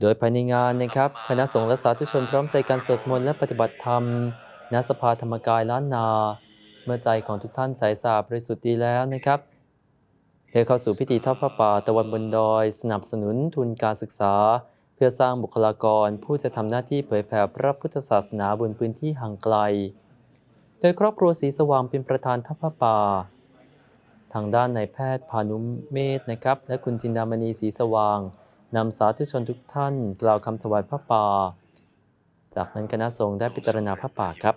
โดยภายในงานนะครับ คณะสงฆ์และสาธุชนพร้อมใจกันสวดมนต์และปฏิบัติธรรมณสภาธรรมกายล้านนา เมื่อใจของทุกท่านใสสะอาดบริสุทธิ์ดีแล้วนะครับเดินเข้าสู่พิธีทอดพระป่าตะวันบนดอย สนับสนุนทุนการศึกษา เพื่อสร้างบุคลากร ผู้จะทำหน้าที่เผยแผ่พระพุทธศาสนาบนพื้นที่ห่างไกล โดยครอบครัวศรีสว่างเป็นประธานทอดพระป่า ทางด้านนายแพทย์พานุเมธนะครับ และคุณจินดามณีศรีสว่าง นำสาธุชนทุกท่านกล่าวคำถวายพระป่า จากนั้นคณะสงฆ์ได้พิจารณาพระป่าครับ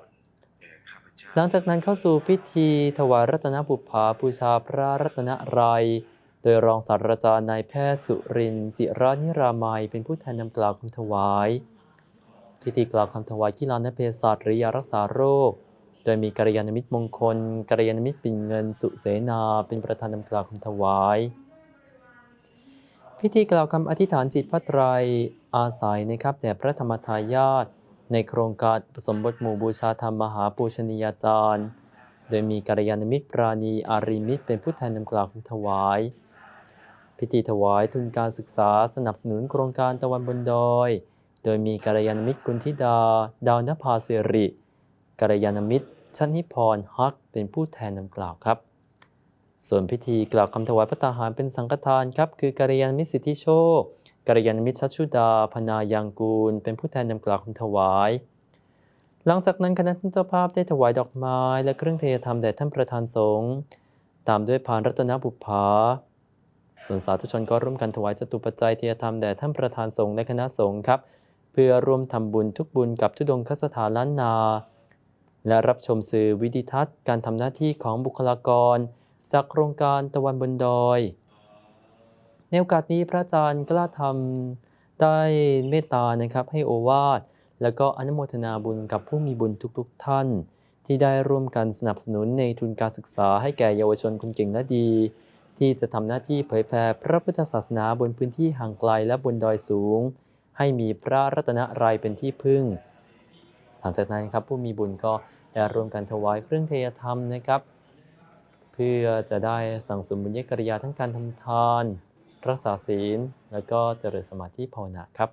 หลังจากนั้นเข้าสู่พิธีถวายรัตนบุพภาบูชาพระรัตนรัยโดยรองศาสตราจารย์นายแพทย์สุรินทร์จิรานิรามัย เป็นผู้แทนนำกล่าวคำถวาย พิธีกล่าวคำถวายกีฬานเภสัชหรือยารักษาโรค โดยมีกัลยาณมิตรมงคลกัลยาณมิตรปิ่นเงินสุเสนา เป็นประธานนำกล่าวคำถวาย พิธีกล่าวคำอธิษฐานจิตพระไตรอาศัยนะครับแด่พระธรรมทายาทในโครงการสมบทหมู่บูชาธรรมมหาปูชนียาจารย์ โดยมีกัลยาณมิตรปราณีอารีมิตรเป็นผู้แทนนำกล่าวคำถวาย พิธีถวายทุนการศึกษาสนับสนุนโครงการตะวันบนดอย โดยมีกัลยาณมิตรกุลธิดา ดาวนภาสิริกัลยาณมิตรชนิพรฮักเป็นผู้แทนนำกล่าวครับ ส่วนพิธีกล่าวคำถวายพระตาหารเป็นสังฆทานครับ คือกัลยาณมิตรสิทธิโชคกัลยาณมิตรชัชชุดาพนายังกูล เป็นผู้แทนนำกล่าวคำถวาย หลังจากนั้นคณะท่านเจ้าภาพได้ถวายดอกไม้ และเครื่องเทธรรมแด่ท่านประธานสงฆ์ตามด้วยพานรัตนบุพภาส่วนสาธุชนก็ร่วมกันถวายจตุปัจจัยเทียธรรมแด่ท่านประธานสงฆ์และคณะสงฆ์ครับ เพื่อร่วมทำบุญทุกบุญกับทุดงคสถานล้านนา และรับชมสื่อวิดิทัศน์ การทำหน้าที่ของบุคลากร จากโครงการตะวันบนดอย ในโอกาสนี้พระอาจารย์กล้าทำได้เมตตานะครับให้โอวาท แล้วก็อนุโมทนาบุญกับผู้มีบุญทุกๆท่าน ที่ได้ร่วมกันสนับสนุนในทุนการศึกษาให้แก่เยาวชนคนเก่งและดี ที่จะทำหน้าที่เผยแผ่พระพุทธศาสนาบนพื้นที่ห่างไกลและบนดอยสูง ให้มีพระรัตนรัยเป็นที่พึ่ง หลังจากนั้นครับผู้มีบุญก็ได้ร่วมกันถวายเครื่องเทยธรรมนะครับ เพื่อจะได้สั่งสมบุญญกริยาทั้งการทำทาน รักษาศีล แล้วก็เจริญสมาธิภาวนาครับ